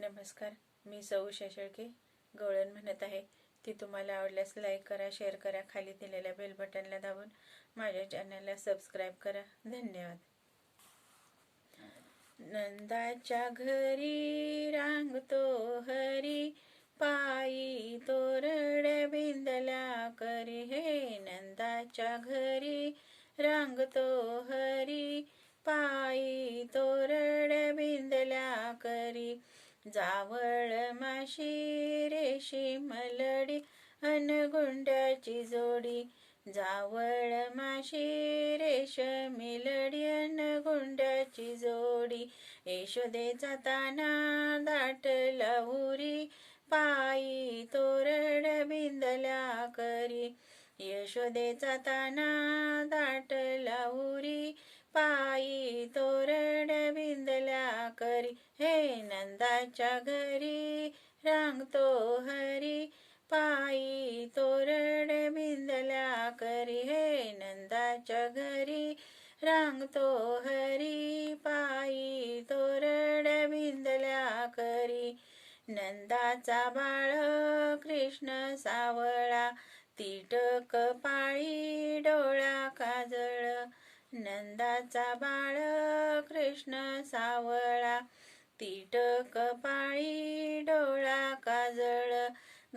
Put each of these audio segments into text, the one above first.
नमस्कार मी सौ शेळके गवळण म्हणत आहे. ती तुम्हाला आवडल्यास लाईक करा शेअर करा खाली दिलेल्या बेल बटनला दाबून माझ्या चॅनलला सबस्क्राईब करा. धन्यवाद. नंदाच्या घरी रांगतो हरी पायी तोरड बिंदला करी. हे नंदाच्या घरी रांगतो हरी पायी तोरड जावळ माशी रेशी मलडी अनगुंड्याची जोडी. जावळ माशी रेश मिलडी अनगुंड्याची जोडी. यशोदे जाताना दाट लावुरी पायी तोरड बिंदल्या करी. यशोदे जाताना दाट लावुरी पायी तोरड करी हे नंदाच्या घरी रांगतो हरी पायी तोरड बिंदल्या करी हे नंदाच्या घरी रांगतो हरी पायी तोरड बिंदल्या करी नंदाचा बाळ कृष्ण सावळा तिटक पाळी डोळा काजळ नंदाचा बाळ कृष्ण सावळा तीट पाळी डोळा काजळ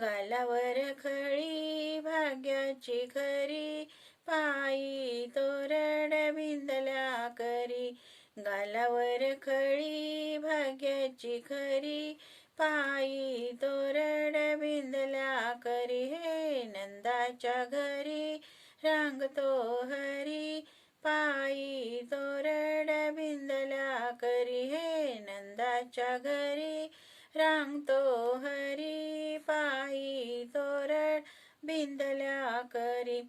गालावर खळी भाग्याची खरी पायी तोरड बिंदल्या करी गालावर खळी भाग्याची खरी पायी तोरड बिंदल्या करी हे नंदाच्या घरी रांगतो हरी पायी तोरड हरी हे नंदाच्या घरी. रांगतो हरी पायी तोरड बिंदल्या करी.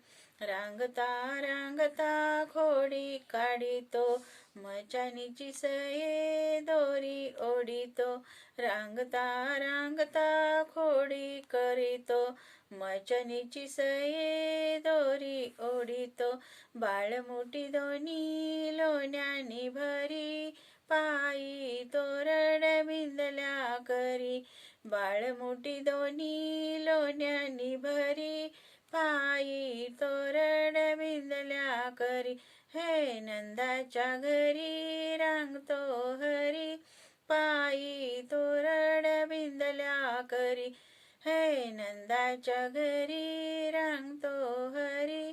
रांगता रांगता खोडी काढितो. मचानीची सये दोरी ओढितो. रांगता रांगता खोडी करीतो. मचनीची सये दोरी ओढितो. बाळमुठी दोन्ही लोण्यानी भरी. पायी तोरड विंदल्या करी. बाळमुठी दोन्ही लोण्यानी भरी. पायी तोरड विंदल्या करी. हे नंदाच्या घरी रांगतो हरी. पायी तोरड विंदल्या करी. हे नंदाच्या घरी रांगतो हरी.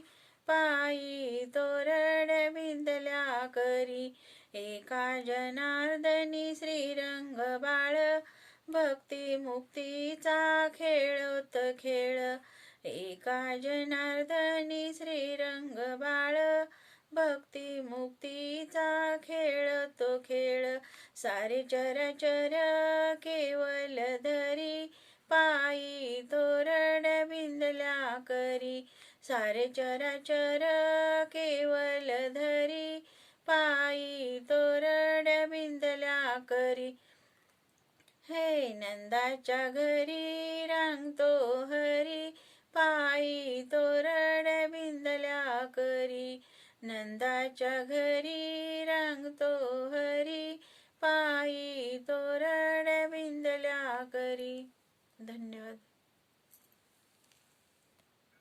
पायी तोरड विंदल्या करी. एका जनार्दनी श्रीरंग बाळ. भक्ती मुक्तीचा खेळत खेळ. एका जनार्दनी श्रीरंग बाळ. भक्ती मुक्तीचा खेळ तो खेळ. सारे चरचर केवल धरी. पायी तोरड बिंदल्या करी. सारे चराचर केवल धरी. पायी तोरड्या बिंदल्या करी. हे नंदाच्या घरी रांगतो हरी. पायी तोरड बिंदल्या करी. नंदाच्या घरी रांगतो हरी. पायी तोरड बिंदल्या करी. धन्यवाद.